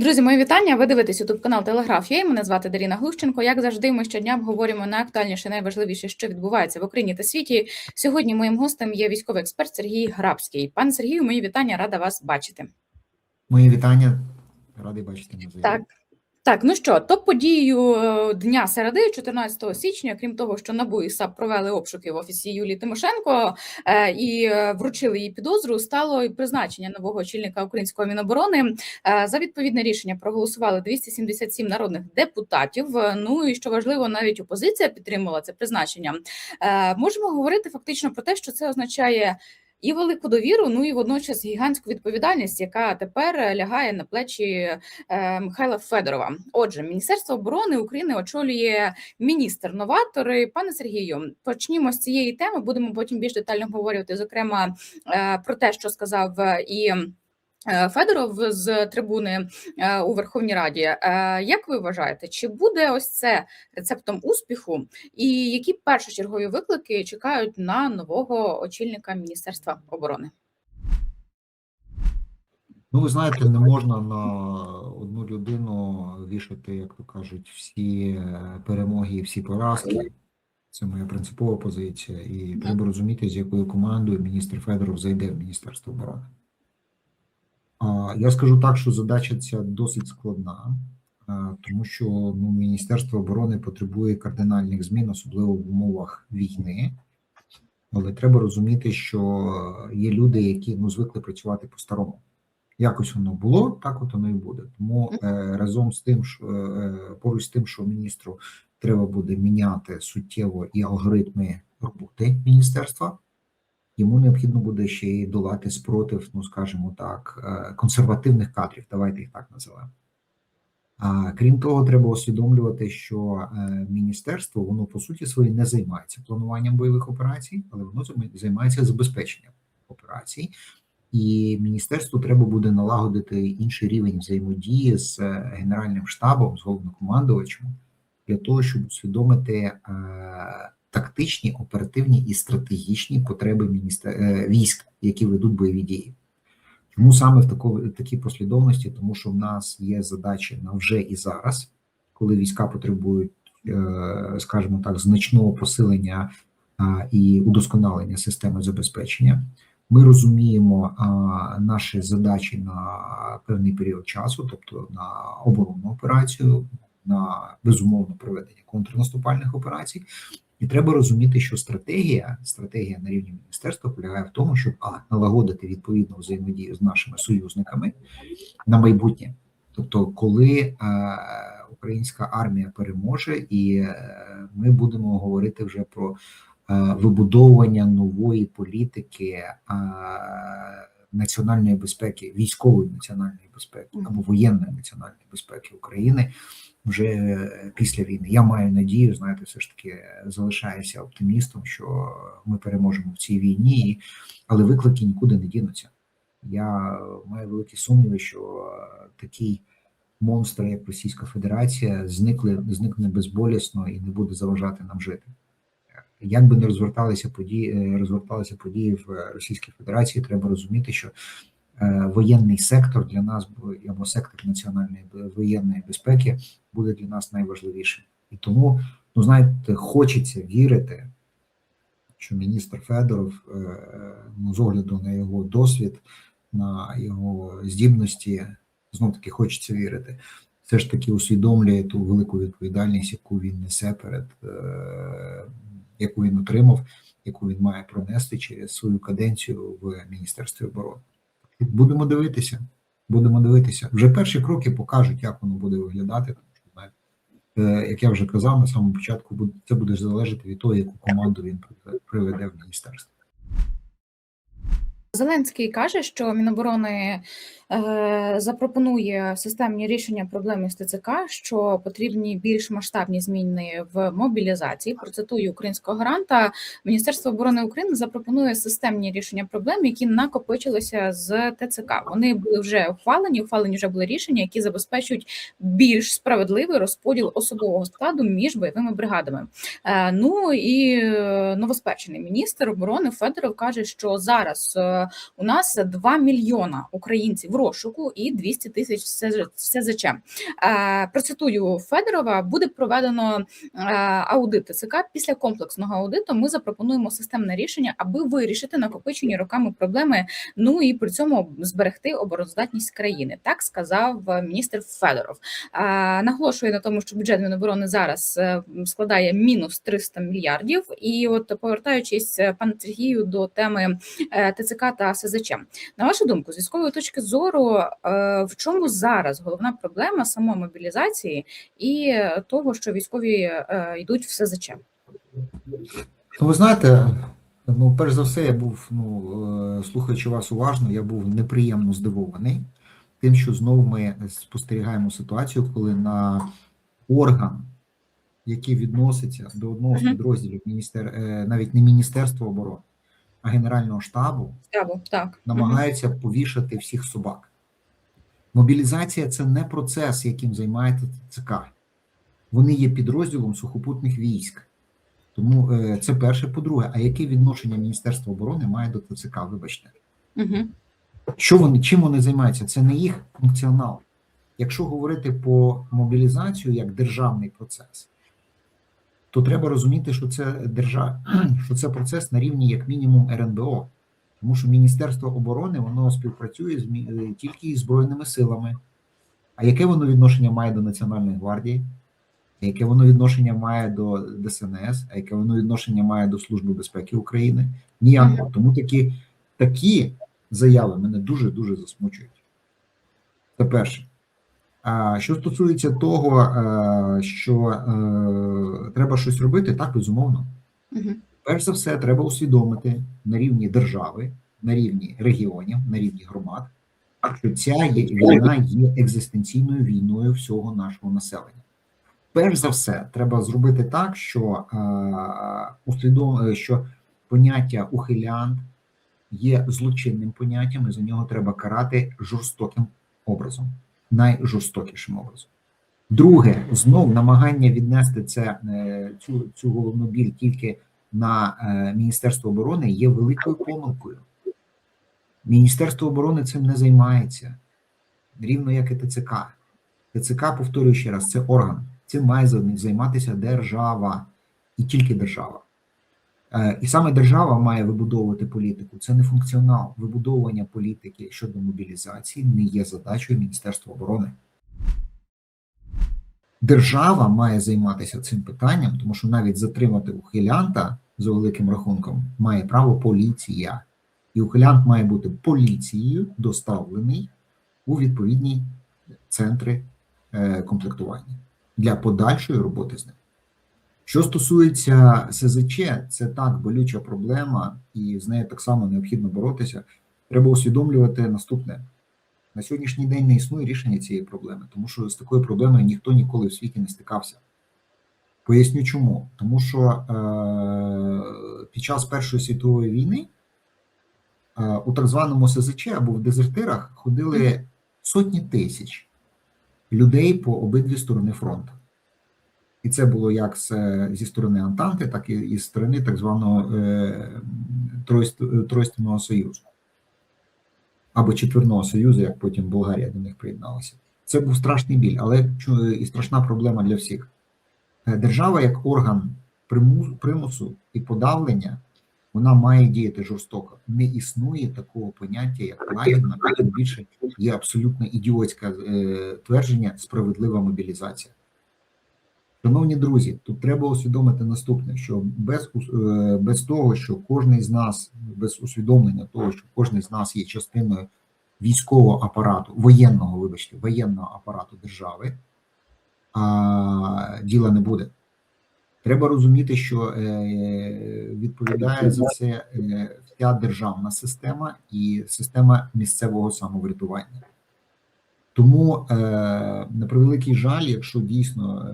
Друзі, мої вітання. Ви дивитесь ютуб канал Телеграф. Я мене звати Даріна Глущенко. Як завжди, ми щодня обговорюємо найактуальніше, найважливіше, що відбувається в Україні та світі. Сьогодні моїм гостем є військовий експерт Сергій Грабський. Пане Сергію, мої вітання, рада вас бачити. Мої вітання. Радий бачити. Так. Так, ну що, топ подією е, дня середи, 14 січня, крім того, що НАБУ і САП провели обшуки в офісі Юлії Тимошенко е, і е, вручили їй підозру, стало і призначення нового очільника української міноборони. За відповідне рішення проголосували 277 народних депутатів. Ну і що важливо, навіть опозиція підтримала це призначення. Можемо говорити фактично про те, що це означає і велику довіру, ну і водночас гігантську відповідальність, яка тепер лягає на плечі е, Михайла Федорова. Отже, Міністерство оборони України очолює міністр новатори. Пане Сергію, почнімо з цієї теми. Будемо потім більш детально говорити, зокрема е, про те, що сказав е, і. Е, Федоров з трибуни е, у Верховній Раді. Е, Як ви вважаєте, чи буде ось це рецептом успіху, і які першочергові виклики чекають на нового очільника Міністерства оборони? Ну, ви знаєте, не можна на одну людину вішати, як то кажуть, всі перемоги і всі поразки. Це моя принципова позиція. І треба розуміти, з якою командою міністр Федоров зайде в Міністерство оборони. Я скажу так, що задача ця досить складна, тому що ну, Міністерство оборони потребує кардинальних змін, особливо в умовах війни. Але треба розуміти, що є люди, які ну, звикли працювати по-старому. Якось воно було, так от воно і буде. Тому е, разом з тим, що е, поруч з тим, що міністру треба буде міняти суттєво і алгоритми роботи міністерства, йому необхідно буде ще й долати спротив, ну скажімо так, е, консервативних кадрів. Давайте їх так називаємо. А крім того, треба усвідомлювати, що е, міністерство воно по суті своїй не займається плануванням бойових операцій, але воно займається забезпеченням операцій. І міністерству треба буде налагодити інший рівень взаємодії з е, генеральним штабом, з головнокомандувачем, для того, щоб усвідомити тактичні, оперативні і стратегічні потреби міністер... е, військ, які ведуть бойові дії. Чому саме в такій послідовності? Тому що в нас є задачі на вже і зараз, коли війська потребують, е, скажімо так, значного посилення і удосконалення системи забезпечення. Ми розуміємо а, наші задачі на певний період часу, тобто на оборонну операцію, на безумовно проведення контрнаступальних операцій. І треба розуміти, що стратегія, стратегія на рівні міністерства полягає в тому, щоб а налагодити відповідну взаємодію з нашими союзниками на майбутнє. Тобто, коли е, українська армія переможе, і е, ми будемо говорити вже про е, вибудовування нової політики е, національної безпеки, військової національної безпеки або воєнної національної безпеки України вже е, після війни. Я маю надію, знаєте, все ж таки залишаюся оптимістом, що ми переможемо в цій війні, але виклики нікуди не дінуться. Я маю великі сумніви, що е, такий монстр, як Російська Федерація, зникли, зникне безболісно і не буде заважати нам жити. Як би не розверталися події, е, розверталися події в Російській Федерації, треба розуміти, що е, воєнний сектор для нас або сектор національної воєнної безпеки буде для нас найважливішим. І тому, ну знаєте, хочеться вірити, що міністр Федоров, е, ну, з огляду на його досвід, на його здібності, знов таки хочеться вірити, все ж таки усвідомлює ту велику відповідальність, яку він несе перед яку він отримав, яку він має пронести через свою каденцію в Міністерстві оборони. Будемо дивитися. Будемо дивитися. Вже перші кроки покажуть, як воно буде виглядати. Е, як я вже казав на самому початку, це буде залежати від того, яку команду він приведе в міністерство. Зеленський каже, що Міноборони е, запропонує системні рішення проблеми з ТЦК, що потрібні більш масштабні зміни в мобілізації. Процитую українського гаранта. Міністерство оборони України запропонує системні рішення проблем, які накопичилися з ТЦК. Вони були вже ухвалені. Ухвалені вже були рішення, які забезпечують більш справедливий розподіл особового складу між бойовими бригадами. Е, Ну і е, новоспечений міністр оборони Федоров каже, що зараз е, у нас 2 мільйона українців в розшуку і 200 тисяч СЗЧ. Е, Процитую Федорова: буде проведено е, аудит ТЦК. Після комплексного аудиту ми запропонуємо системне рішення, аби вирішити накопичені роками проблеми. Ну і при цьому зберегти обороноздатність країни. Так сказав міністр Федоров. Е, Наголошує на тому, що бюджет Міноборони зараз складає мінус 300 мільярдів. І от повертаючись пане Сергію до теми е, Та СЗЧ, на вашу думку, з військової точки зору, е, в чому зараз головна проблема самої мобілізації і того, що військові е, йдуть в СЗЧ? Ну, ви знаєте, ну, перш за все, я був, ну, е, слухаючи вас уважно, я був неприємно здивований тим, що знову ми спостерігаємо ситуацію, коли на орган, який відноситься до одного з підрозділів міністер, навіть не Міністерства оборони, Генерального штабу, Ставу, так Мгм. намагаються повішати всіх собак. Мобілізація це не процес, яким займається ТЦК. Вони є підрозділом сухопутних військ. Тому е, це перше. По-друге, а яке відношення Міністерство оборони має до ТЦК? Вибачте, Мгм. що вони чим вони займаються? Це не їх функціонал. Якщо говорити по мобілізацію як державний процес, то треба розуміти, що це держа... що це процес на рівні як мінімум РНБО, тому що Міністерство оборони воно співпрацює з е, тільки із збройними силами. А яке воно відношення має до Національної гвардії? А Яке воно відношення має до ДСНС, а яке воно відношення має до Служби безпеки України? Ніякого. Тому такі, такі заяви мене дуже дуже засмучують. Це перше. А що стосується того, е, що е, треба щось робити, так безумовно. Мгм. Перш за все, треба усвідомити на рівні держави, на рівні регіонів, на рівні громад, що ця війна є екзистенційною війною всього нашого населення. Перш за все, треба зробити так, що, е, усвідом, що поняття ухилянт є злочинним поняттям, і за нього треба карати жорстоким образом, найжорстокішим образом. Друге, знов намагання віднести це, е, цю, цю головну біль тільки на е, Міністерство оборони є великою помилкою. Міністерство оборони цим не займається, рівно як і ТЦК. ТЦК, повторюю ще раз, це орган. Цим має займатися держава і тільки держава. Е, І саме держава має вибудовувати політику. Це не функціонал. Вибудовування політики щодо мобілізації не є задачою Міністерства оборони. Держава має займатися цим питанням, тому що навіть затримати ухилянта за великим рахунком має право поліція. І ухилянт має бути поліцією доставлений у відповідні центри е, комплектування для подальшої роботи з ним. Що стосується СЗЧ, це так болюча проблема, і з нею так само необхідно боротися. Треба усвідомлювати наступне: на сьогоднішній день не існує рішення цієї проблеми, тому що з такою проблемою ніхто ніколи в світі не стикався. Поясню чому. Тому що е, під час Першої світової війни е, у так званому СЗЧ або в дезертирах ходили сотні тисяч людей по обидві сторони фронту. І це було як зі сторони Антанти, так і зі сторони так званого е, Тройственного Союзу або Четвірного Союзу, як потім Болгарія до них приєдналася. Це був страшний біль, але і страшна проблема для всіх. Е, Держава як орган примусу і подавлення, вона має діяти жорстоко. Не існує такого поняття, як лагідна, більше є абсолютно ідіотське е, твердження справедлива мобілізація. Шановні друзі, тут треба усвідомити наступне: що без, е, без того, що кожен з нас, без усвідомлення того, що кожен з нас є частиною військового апарату, воєнного, вибачте, воєнного апарату держави, а, діла не буде. Треба розуміти, що е, відповідає за це е, вся державна система і система місцевого самоврядування. Тому, на превеликий жаль, якщо дійсно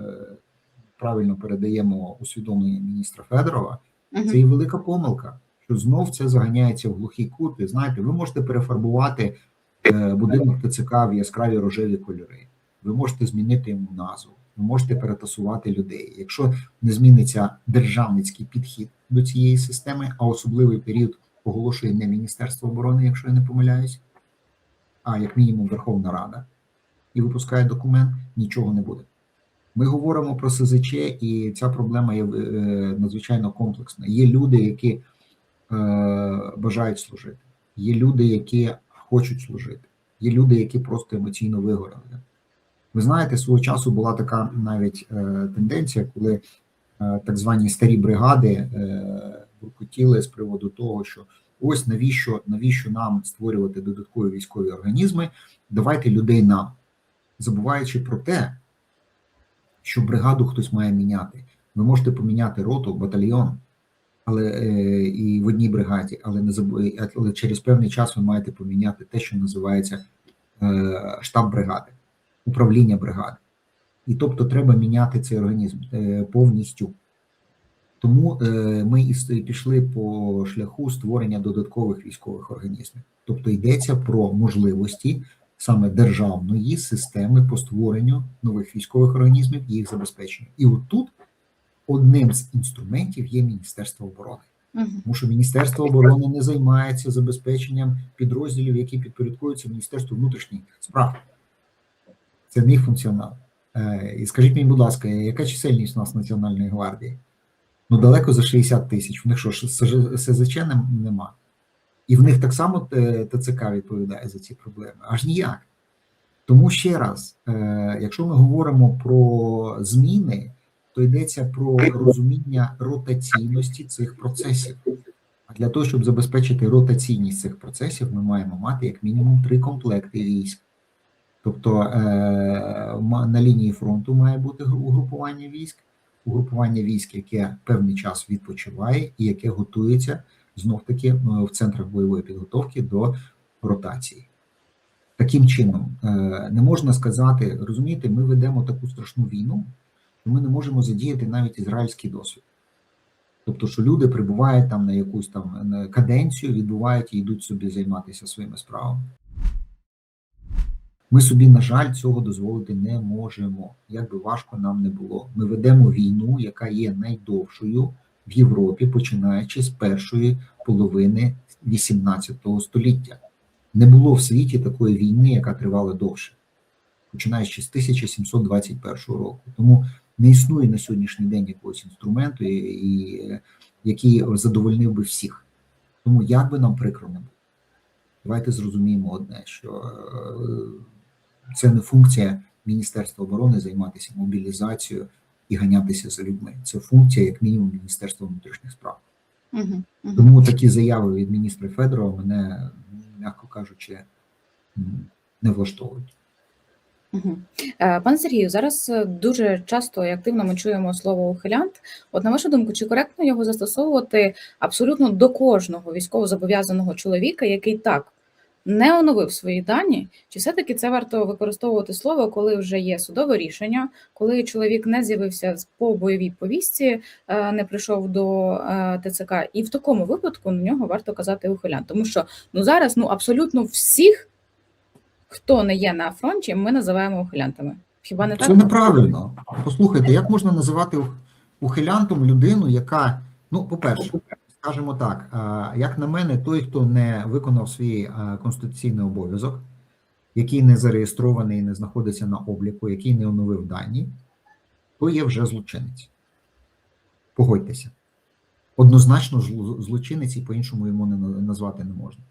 правильно передаємо усвідомлення міністра Федорова, Мгм. це і велика помилка, що знов це заганяється в глухий кут. І знаєте, ви можете перефарбувати е, будинок ТЦК в яскраві рожеві кольори. Ви можете змінити йому назву, ви можете перетасувати людей. Якщо не зміниться державницький підхід до цієї системи, а особливий період оголошує не Міністерство оборони, якщо я не помиляюсь, а як мінімум Верховна Рада, і випускає документ, нічого не буде. Ми говоримо про СЗЧ, і ця проблема є е, надзвичайно комплексна. Є люди, які е, бажають служити, є люди, які хочуть служити, є люди, які просто емоційно вигорали. Ви знаєте, свого часу була така навіть е, тенденція, коли так звані старі бригади буркотіли з приводу того, що ось навіщо, навіщо нам створювати додаткові військові організми, давайте людей нам, забуваючи про те, що бригаду хтось має міняти. Ви можете поміняти роту, батальйон, але е, і в одній бригаді, але не забу... але через певний час ви маєте поміняти те, що називається е, штаб бригади, управління бригади. І тобто треба міняти цей організм е, повністю. Тому е, ми і пішли по шляху створення додаткових військових організмів. Тобто йдеться про можливості саме державної системи по створенню нових військових організмів і їх забезпеченню. І отут одним з інструментів є Міністерство оборони. Тому що Міністерство оборони не займається забезпеченням підрозділів, які підпорядкуються Міністерству внутрішніх справ. Це не їх функціонал. Е, І скажіть мені, будь ласка, яка чисельність у нас Національної гвардії? Ну, далеко за 60 тисяч. В них що, СЗЧ нема? І в них так само е, ТЦК відповідає за ці проблеми. Аж ніяк. Тому ще раз, е, якщо ми говоримо про зміни, то йдеться про розуміння ротаційності цих процесів. А для того, щоб забезпечити ротаційність цих процесів, ми маємо мати як мінімум три комплекти військ. Тобто е, на лінії фронту має бути угрупування військ, угрупування військ, яке певний час відпочиває і яке готується знов таки в центрах бойової підготовки до ротації. Таким чином, е, не можна сказати, розумієте, ми ведемо таку страшну війну, що ми не можемо задіяти навіть ізраїльський досвід. Тобто, що люди прибувають там на якусь там каденцію, відбувають і йдуть собі займатися своїми справами. Ми собі, на жаль, цього дозволити не можемо, як би важко нам не було. Ми ведемо війну, яка є найдовшою в Європі, починаючи з першої половини 18 століття. Не було в світі такої війни, яка тривала довше, починаючи з 1721 року. Тому не існує на сьогоднішній день якогось інструменту, і, і, який задовольнив би всіх. Тому як би нам прикро не було, давайте зрозуміємо одне, що е, це не функція Міністерства оборони займатися мобілізацією і ганятися за людьми. Це функція, як мінімум, Міністерства внутрішніх справ. Мгм. Мгм. Тому такі заяви від міністра Федорова мене, м'яко кажучи, не влаштовують. Е, Пане Сергію, зараз е, дуже часто і активно ми чуємо слово ухилянт. От на вашу думку, чи коректно його застосовувати абсолютно до кожного військовозобов'язаного чоловіка, який так не оновив свої дані, чи все-таки це варто використовувати слово, коли вже є судове рішення, коли чоловік не з'явився по бойовій повістці, е, не прийшов до е, ТЦК, і в такому випадку на нього варто казати ухилянт, тому що ну зараз ну абсолютно всіх хто не є на фронті, ми називаємо ухилянтами. Хіба не Це так? неправильно. Послухайте, як можна називати ухилянтом людину, яка, ну, по-перше, скажімо так, як на мене, той, хто не виконав свій конституційний обов'язок, який не зареєстрований, не знаходиться на обліку, який не оновив дані, то є вже злочинець. Погодьтеся. Однозначно злочинець і по-іншому йому не назвати не можна.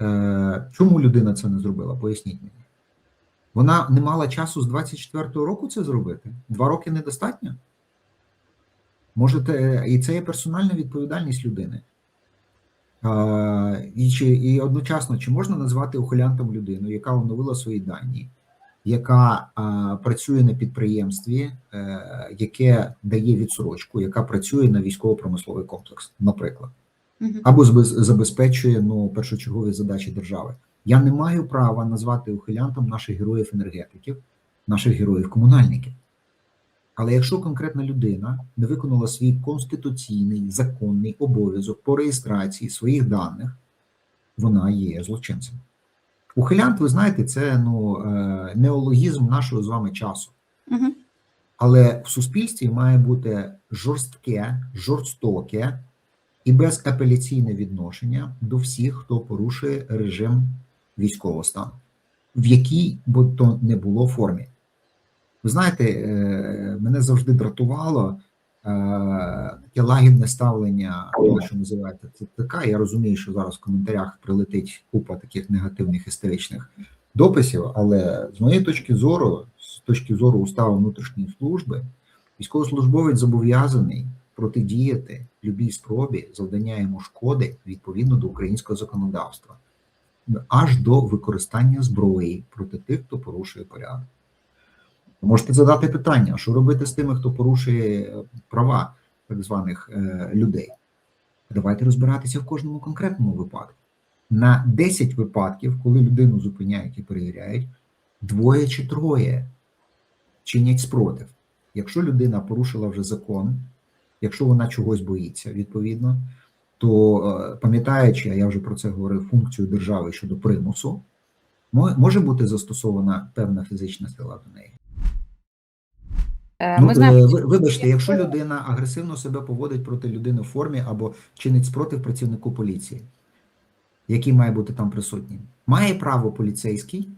Е, чому людина це не зробила? Поясніть мені. Вона не мала часу з 24-го року це зробити? Два роки недостатньо? Можете, і це є персональна відповідальність людини. А, і, чи, і одночасно, чи можна назвати ухилянтом людину, яка оновила свої дані, яка а, працює на підприємстві, е, яке дає відсрочку, яка працює на військово-промисловий комплекс, наприклад або забезпечує ну, першочергові задачі держави. Я не маю права назвати ухилянтом наших героїв-енергетиків, наших героїв-комунальників. Але якщо конкретна людина не виконала свій конституційний законний обов'язок по реєстрації своїх даних, вона є злочинцем. Ухилянт, ви знаєте, це ну, е, неологізм нашого з вами часу. Мгм. Але в суспільстві має бути жорстке, жорстоке і безапеляційне відношення до всіх, хто порушує режим військового стану, в якій би то не було формі. Ви знаєте, е, мене завжди дратувало е, таке лагідне ставлення, того, що називаєте ТЦК. Я розумію, що зараз в коментарях прилетить купа таких негативних історичних дописів, але з моєї точки зору, з точки зору уставу внутрішньої служби, військовослужбовець зобов'язаний протидіяти любій спробі завдання йому шкоди відповідно до українського законодавства, аж до використання зброї проти тих, хто порушує порядок. Можете задати питання, що робити з тими, хто порушує е, права так званих е, людей. Давайте розбиратися в кожному конкретному випадку. На 10 випадків, коли людину зупиняють і перевіряють, двоє чи троє чинять спротив. Якщо людина порушила вже закон, якщо вона чогось боїться, відповідно, то е, пам'ятаючи, а я вже про це говорив, функцію держави щодо примусу, може бути застосована певна фізична сила до неї. Е, Ну, Ми знаємо, е, ви- вибачте, якщо людина агресивно себе поводить проти людини в формі або чинить спротив працівнику поліції, який має бути там присутнім, має право поліцейський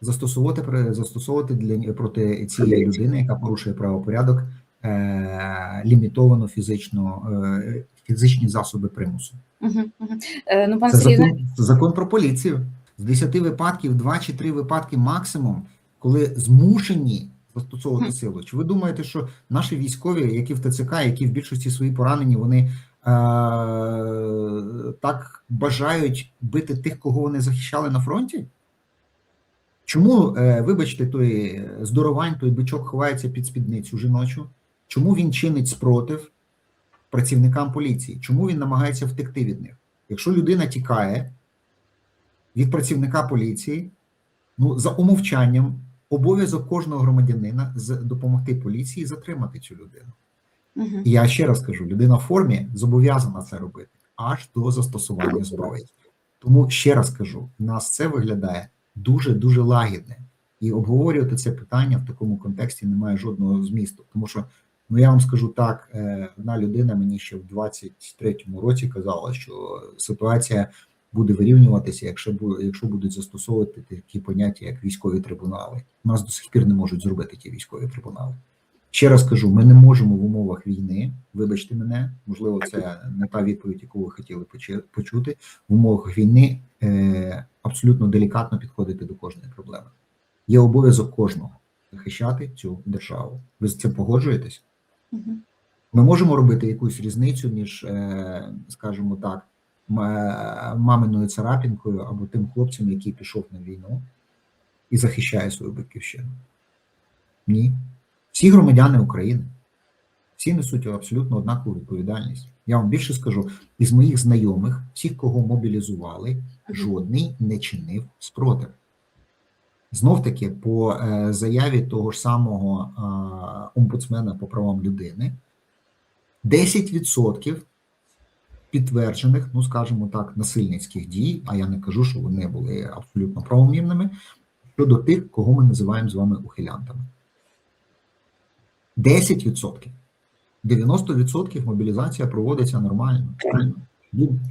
застосовувати застосовувати для проти цієї людини, яка порушує правопорядок, е, лімітовано фізично е, фізичні засоби примусу. Мгм, мгм. Е, ну, пане Це Сергій, закон, це закон про поліцію. З 10 випадків, 2 чи 3 випадки максимум, коли змушені застосовувати силу. Чи ви думаєте, що наші військові, які в ТЦК, які в більшості свої поранені, вони е- так бажають бити тих, кого вони захищали на фронті? Чому, е, вибачте, той е, здоровань, той бичок ховається під спідницю жіночу? Чому він чинить спротив працівникам поліції? Чому він намагається втекти від них? Якщо людина тікає від працівника поліції, ну за умовчанням обов'язок кожного громадянина допомогти поліції затримати цю людину. І я ще раз кажу: людина в формі зобов'язана це робити аж до застосування зброї. Тому ще раз кажу: у нас це виглядає дуже дуже лагідне, і обговорювати це питання в такому контексті немає жодного змісту, тому що. Ну, я вам скажу так, е, одна людина мені ще в 23-му році казала, що ситуація буде вирівнюватися, якщо якщо будуть застосовувати такі поняття, як військові трибунали. У нас до сих пір не можуть зробити ті військові трибунали. Ще раз кажу, ми не можемо в умовах війни, вибачте мене, можливо, це не та відповідь, яку ви хотіли почути. В умовах війни е, абсолютно делікатно підходити до кожної проблеми. Є обов'язок кожного захищати цю державу. Ви з цим погоджуєтесь? Мгм. Ми можемо робити якусь різницю між, е, скажімо так, маминою царапінкою або тим хлопцем, який пішов на війну і захищає свою батьківщину? Ні. Всі громадяни України, всі несуть абсолютно однакову відповідальність. Я вам більше скажу: із моїх знайомих, всіх, кого мобілізували, жодний не чинив спротив. Знов таки, по е, заяві того ж самого е, омбудсмена по правам людини, 10% підтверджених, ну скажімо так, насильницьких дій, а я не кажу, що вони були абсолютно правомірними, щодо тих, кого ми називаємо з вами ухилянтами. 10%. 90% мобілізація проводиться нормально.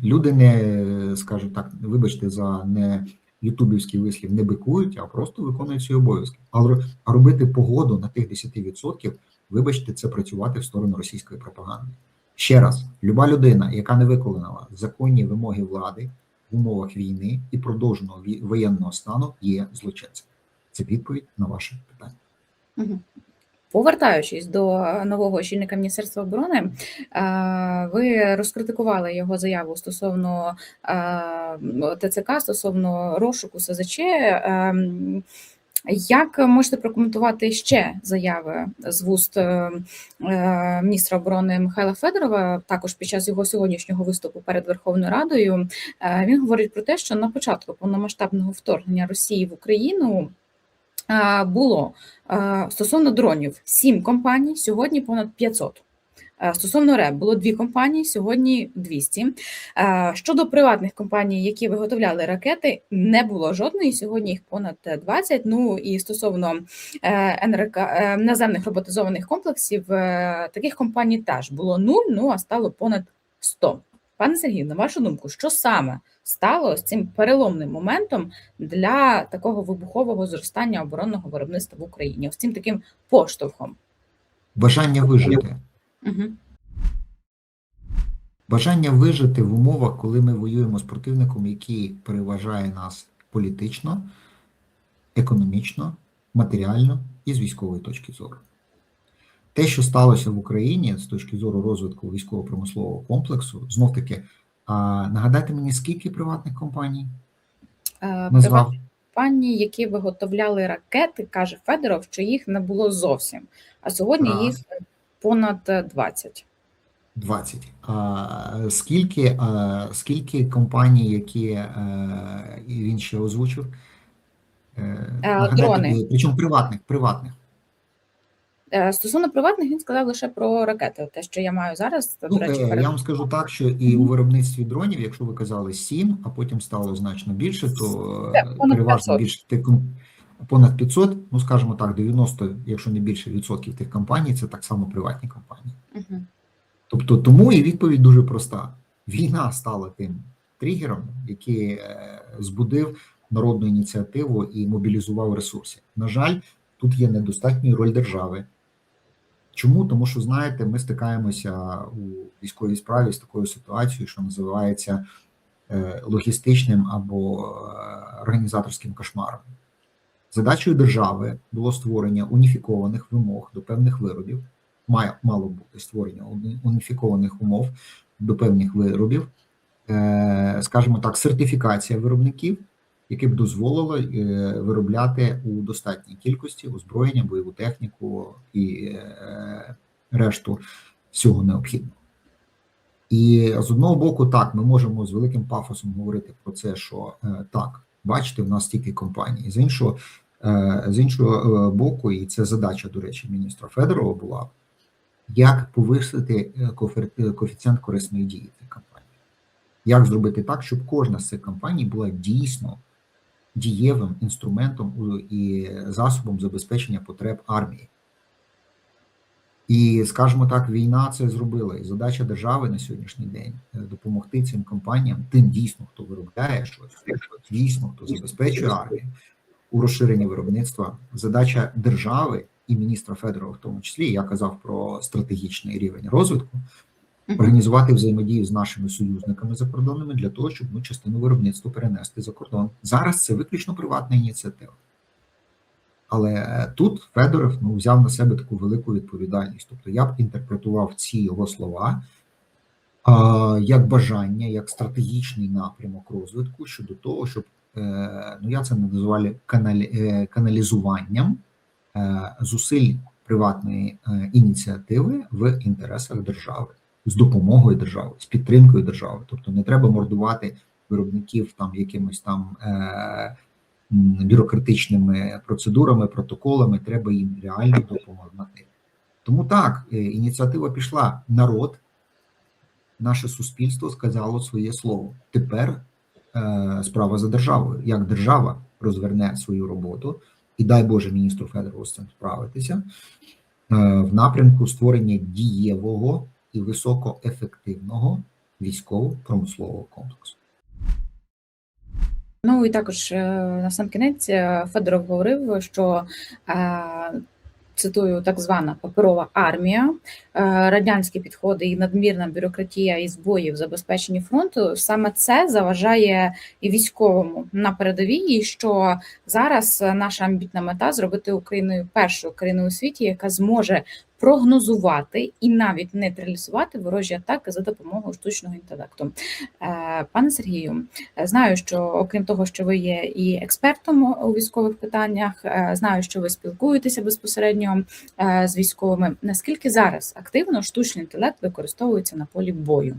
Люди не, скажімо так, вибачте за не ютубівський вислів, не бикують, а просто виконують свої обов'язки. Але робити погоду на тих 10%, вибачте, це працювати в сторону російської пропаганди. Ще раз, люба людина, яка не виконала законні вимоги влади в умовах війни і продовженого воєнного стану, є злочинцем. Це відповідь на ваше питання. Повертаючись до нового очільника Міністерства оборони, ви розкритикували його заяву стосовно ТЦК, стосовно розшуку СЗЧ. Як можете прокоментувати ще заяви з вуст е, е, міністра оборони Михайла Федорова? Також під час його сьогоднішнього виступу перед Верховною Радою Е, він говорить про те, що на початку повномасштабного вторгнення Росії в Україну було стосовно дронів сім компаній, сьогодні понад 500. Е, Стосовно РЕБ було дві компанії, сьогодні 200. Е, Щодо приватних компаній, які виготовляли ракети, не було жодної. Сьогодні їх понад 20. Ну і стосовно е, НРК наземних роботизованих комплексів, таких компаній теж було нуль, ну а стало понад 100. Пане Сергію, на вашу думку, що саме стало з цим переломним моментом для такого вибухового зростання оборонного виробництва в Україні? Ось цим таким поштовхом? Бажання вижити. Угу. Бажання вижити в умовах, коли ми воюємо з противником, який переважає нас політично, економічно, матеріально і з військової точки зору. Те, що сталося в Україні з точки зору розвитку військово-промислового комплексу, знов таки, а, нагадайте мені, скільки приватних компаній назвав? Компанії, які виготовляли ракети, каже Федоров, що їх не було зовсім. А сьогодні Раз. їх понад е, 20. 20. А, скільки, а, скільки компаній, які е, і він ще озвучив? Е, нагадайте, дрони. Причому приватних, приватних. Е, Стосовно приватних, він сказав лише про ракети. Те, що я маю зараз, Ну, до речі, е, перед... я вам скажу так, що і у виробництві дронів, якщо ви казали 7, а потім стало значно більше, то е, переважно більше понад 500, ну скажімо так, 90, якщо не більше відсотків тих компаній, це так само приватні компанії. Мгм. Тобто тому і відповідь дуже проста: війна стала тим тригером, який е, збудив народну ініціативу і мобілізував ресурси. На жаль, тут є недостатньою роль держави. Чому? Тому що знаєте, ми стикаємося у військовій справі з такою ситуацією, що називається е, логістичним або е, організаторським кошмаром. Задачею держави було створення уніфікованих вимог до певних виробів. Має мало бути створення уніфікованих умов до певних виробів, е, скажімо так, сертифікація виробників, яке б дозволило е, виробляти у достатній кількості озброєння, бойову техніку і е, решту всього необхідного. І з одного боку, так, ми можемо з великим пафосом говорити про це, що так, бачите, в нас стільки компаній. З іншого, з іншого е, боку, і це задача, до речі, міністра Федорова була, як повисити е, е, коефіцієнт корисної дії цих компаній. Як зробити так, щоб кожна з цих компаній була дійсно дієвим інструментом і засобом забезпечення потреб армії. І, скажімо так, війна це зробила. І задача держави на сьогоднішній день е, допомогти цим компаніям, тим дійсно, хто виробляє щось, дійсно, хто забезпечує армію у розширенні виробництва. Задача держави і міністра Федорова, в тому числі, я казав про стратегічний рівень розвитку, організувати взаємодію з нашими союзниками закордонними для того, щоб ну, частину виробництва перенести за кордон. Зараз це виключно приватна ініціатива. Але тут Федоров ну, взяв на себе таку велику відповідальність. Тобто я б інтерпретував ці його слова а, як бажання, як стратегічний напрямок розвитку щодо того, щоб ну я це не називаю е, каналізуванням е, зусиль приватної е, ініціативи в інтересах держави з допомогою держави, з підтримкою держави. Тобто не треба мордувати виробників там якимось там е, бюрократичними процедурами, протоколами. Треба їм реально допомагати. Тому так, е, ініціатива пішла. Народ, наше суспільство сказало своє слово. Тепер е, справа за державою. Як держава розверне свою роботу, і дай Боже міністру Федорову з цим справитися е, в напрямку створення дієвого і високоефективного військово-промислового комплексу. Ну і також е, на сам кінець е, Федоров говорив, що е, цитую так звана паперова армія, е, радянські підходи і надмірна бюрократія і збої в забезпеченні фронту. Саме це заважає і військовому на передовій, що зараз наша амбітна мета зробити Україною першою країною у світі, яка зможе прогнозувати і навіть нейтралізувати ворожі атаки за допомогою штучного інтелекту. Е, Пане Сергію, знаю, що окрім того, що ви є і експертом у військових питаннях, е, знаю, що ви спілкуєтеся безпосередньо е, з військовими. Наскільки зараз активно штучний інтелект використовується на полі бою?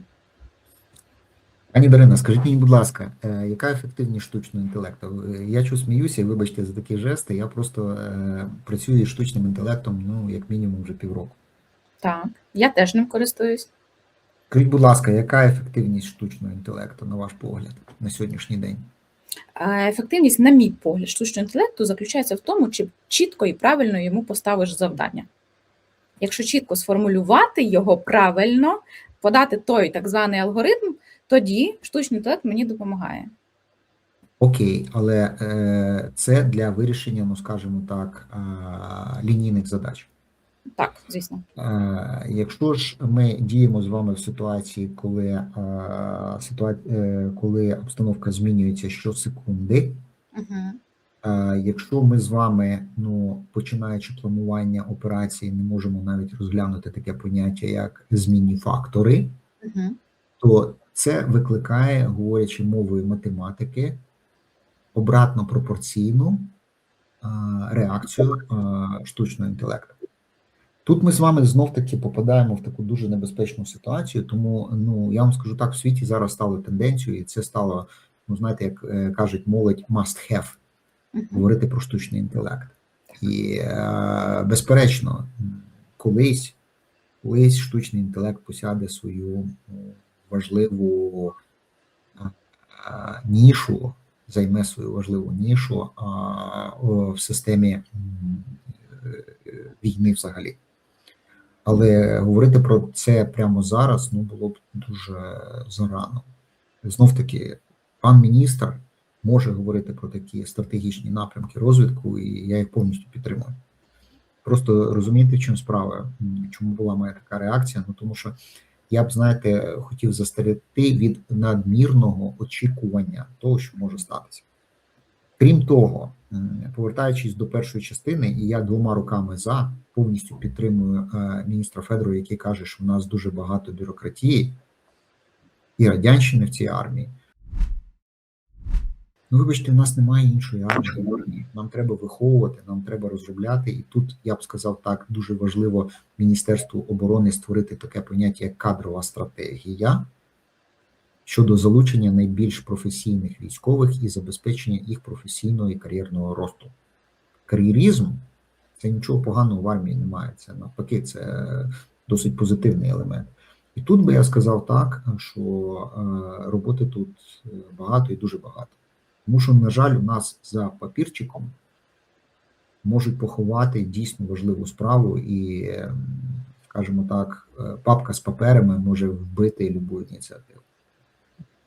Пані Дарина, скажіть мені, будь ласка, е, яка ефективність штучного інтелекту? Е, Я чу сміюся, вибачте за такі жести. Я просто е, працюю із штучним інтелектом, ну, як мінімум, вже півроку. Так, я теж ним користуюсь. Скажіть, будь ласка, яка ефективність штучного інтелекту, на ваш погляд, на сьогоднішній день? Ефективність, на мій погляд, штучного інтелекту заключається в тому, чи чітко і правильно йому поставиш завдання. Якщо чітко сформулювати його правильно, подати той так званий алгоритм, тоді штучний інтелект мені допомагає. Окей, але е, це для вирішення, ну скажімо так, е, лінійних задач. Так, звісно. Е, Якщо ж ми діємо з вами в ситуації, коли, е, ситуа... е, коли обстановка змінюється щосекунди, Угу. е, якщо ми з вами, ну починаючи планування операції, не можемо навіть розглянути таке поняття, як змінні фактори, Угу. то це викликає, говорячи мовою математики, обратно пропорційну реакцію штучного інтелекту. Тут ми з вами знов таки попадаємо в таку дуже небезпечну ситуацію, тому ну я вам скажу так: в світі зараз стало тенденцією, і це стало, ну знаєте, як е, кажуть, молодь must have говорити про штучний інтелект. І е, безперечно, колись, колись штучний інтелект посяде свою ну, важливу нішу, займе свою важливу нішу в системі е, війни взагалі. Але говорити про це прямо зараз ну було б дуже зарано. Знов таки, пан міністр може говорити про такі стратегічні напрямки розвитку, і я їх повністю підтримую. Просто розумієте, в чому справа, чому була моя така реакція? Ну тому що я б, знаєте, хотів застерегти від надмірного очікування того, що може статися. Крім того, повертаючись до першої частини, і я двома руками за повністю підтримую е, міністра Федору, який каже, що в нас дуже багато бюрократії і радянщини в цій армії. Ну, вибачте, в нас немає іншої армії. Нам треба виховувати, нам треба розробляти. І тут я б сказав так, дуже важливо Міністерству оборони створити таке поняття як кадрова стратегія щодо залучення найбільш професійних військових і забезпечення їх професійного і кар'єрного росту. Кар'єрізм це нічого поганого в армії немає. Це навпаки, це досить позитивний елемент. І тут би я сказав так, що е, роботи тут е, багато і дуже багато. Тому що, на жаль, у нас за папірчиком можуть поховати дійсно важливу справу, і, ем, скажімо так, е, папка з паперами може вбити любу ініціативу.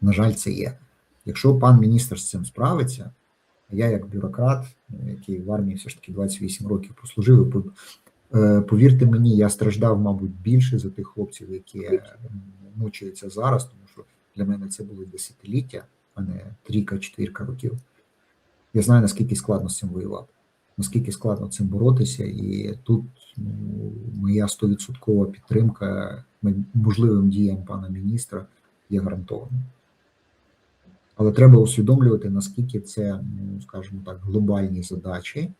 На жаль, це є. Якщо пан міністр з цим справиться, я як бюрократ, е, який в армії все ж таки 28 років прослужив, е, повірте мені, я страждав, мабуть, більше за тих хлопців, які мучаються зараз, тому що для мене це були десятиліття, а не трійка-чотирка років. Я знаю, наскільки складно з цим воювати, наскільки складно цим боротися, і тут ну, моя стовідсоткова підтримка можливим діям пана міністра є гарантованою. Але треба усвідомлювати, наскільки це, ну скажімо так, глобальні задачі,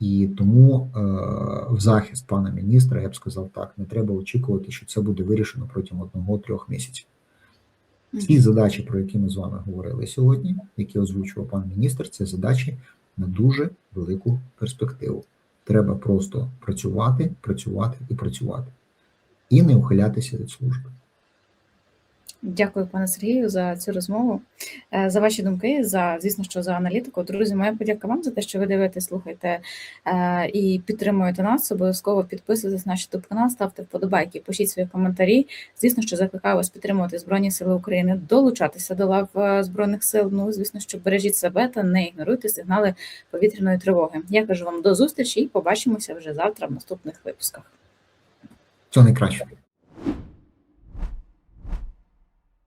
і тому е, в захист пана міністра я б сказав так: не треба очікувати, що це буде вирішено протягом одного-трьох місяців. Ці задачі, про які ми з вами говорили сьогодні, які озвучував пан міністр, це задачі на дуже велику перспективу. Треба просто працювати, працювати і працювати, і не ухилятися від служби. Дякую, пане Сергію, за цю розмову, е, за ваші думки, за звісно, що за аналітику. Друзі, моя подяка вам за те, що ви дивитесь, слухаєте е, і підтримуєте нас. Обов'язково підписуйтесь на наш youtube канал, ставте вподобайки, пишіть свої коментарі. Звісно, що закликаю вас підтримувати Збройні Сили України, долучатися до лав е, Збройних сил. Ну, звісно, що бережіть себе та не ігноруйте сигнали повітряної тривоги. Я кажу вам до зустрічі і побачимося вже завтра в наступних випусках. Це найкраще.